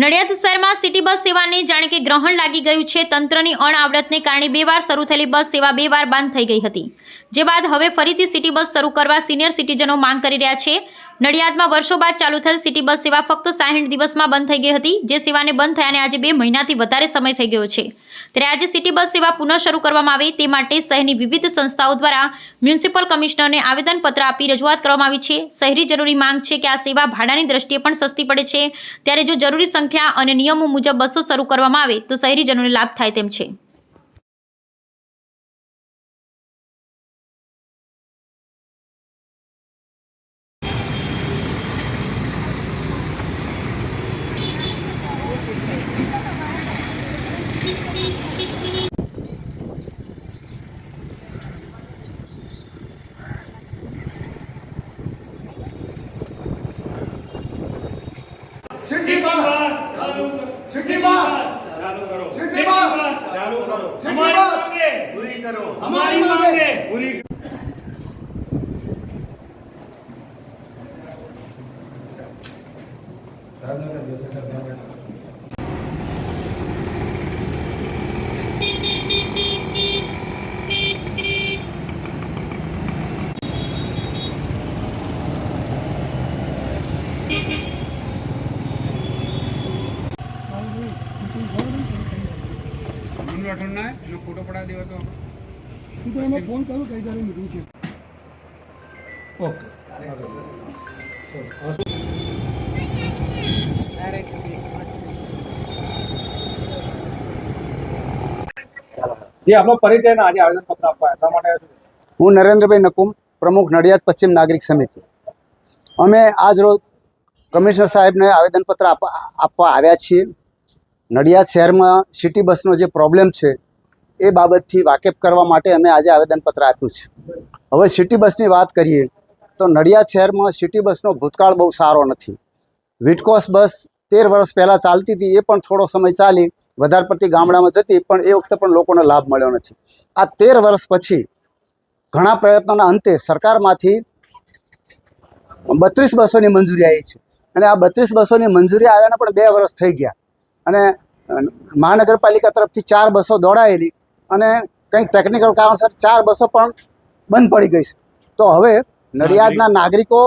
નડિયાદ શહેરમાં city bus સેવાને જાણે કે ગ્રહણ લાગી ગયું છે. તંત્રની અણઆવડતને કારણે બે વાર શરૂ થયેલી બસ સેવા બે વાર બંધ થઈ ગઈ હતી. જે બાદ હવે ફરીથી સિટી બસ શરૂ કરવા સિનિયર સિટીઝનો માંગ કરી રહ્યા છે. નડિયાદમાં વર્ષો બાદ ચાલુ થયેલ સિટી બસ સેવા ફક્ત સાહીઠ દિવસમાં બંધ થઈ ગઈ હતી. જે સેવાને બંધ થયાને આજે બે મહિનાથી વધારે સમય થઈ ગયો છે. ત્યારે આજે સિટી બસ સેવા પુનઃ શરૂ કરવામાં આવે તે માટે શહેરની વિવિધ સંસ્થાઓ દ્વારા મ્યુનિસિપલ કમિશનરને આવેદનપત્ર આપી રજૂઆત કરવામાં આવી છે. શહેરીજનોની માંગ છે કે આ સેવા ભાડાની દ્રષ્ટિએ પણ સસ્તી પડે છે. ત્યારે જો જરૂરી સંખ્યા અને નિયમો મુજબ બસો શરૂ કરવામાં આવે, તો શહેરીજનોને લાભ થાય તેમ છે. સિટી બસ ચાલુ કરો. સિટી બસ ચાલુ કરો. સિટી બસ ચાલુ કરો. સિટી અમારી બસ. માંગે પૂરી કરો અમારી માંગે પૂરી ફોટો પડા દેવા તો હું તો એમાં ફોન કરું કઈ તારે મીટિંગ છે? જે આપનો પરિચય ને આજે આવેદનપત્ર આપવા શા માટે હું નરેન્દ્રભાઈ નકુમ પ્રમુખ નડિયાદ પશ્ચિમ નાગરિક સમિતિ. અમે આજ રોજ કમિશનર સાહેબને આવેદનપત્ર આપવા આવ્યા છીએ. નડિયાદ શહેરમાં સિટી બસનો જે પ્રોબ્લેમ છે, એ બાબતથી વાકેફ કરવા માટે અમે આજે આવેદનપત્ર આપ્યું છે. હવે સિટી બસની વાત કરીએ, તો નડિયાદ શહેરમાં સિટી બસનો ભૂતકાળ બહુ સારો નથી. વિટકોસ બસ તેર વર્ષ પહેલાં ચાલતી હતી, એ પણ થોડો સમય ચાલી વધારે પડતી ગામડામાં જતી, પણ એ વખતે પણ લોકોને લાભ મળ્યો નથી. આ તેર વર્ષ પછી ઘણા પ્રયત્નોના અંતે સરકારમાંથી બત્રીસ બસોની મંજૂરી આવી છે. અને આ બત્રીસ બસોની મંજૂરી આવ્યાના પણ બે વર્ષ થઈ ગયા. અને મહાનગરપાલિકા તરફથી ચાર બસો દોડાયેલી અને કંઈક ટેકનિકલ કારણસર ચાર બસો પણ બંધ પડી ગઈ છે. તો હવે નડિયાદના નાગરિકો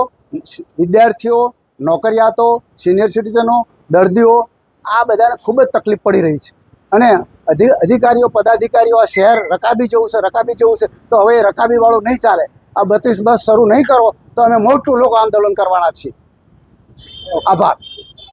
વિદ્યાર્થીઓ નોકરિયાતો સિનિયર સિટીઝનો દર્દીઓ આ બધાને ખૂબ જ તકલીફ પડી રહી છે. અને અધિ અધિકારીઓ પદાધિકારીઓ આ શહેર રકાબી જેવું છે રકાબી જેવું છે તો હવે એ રકાબીવાળું નહીં ચાલે. આ બત્રીસ બસ શરૂ નહીં કરો તો અમે મોટું લોકો આંદોલન કરવાના છીએ. આભાર.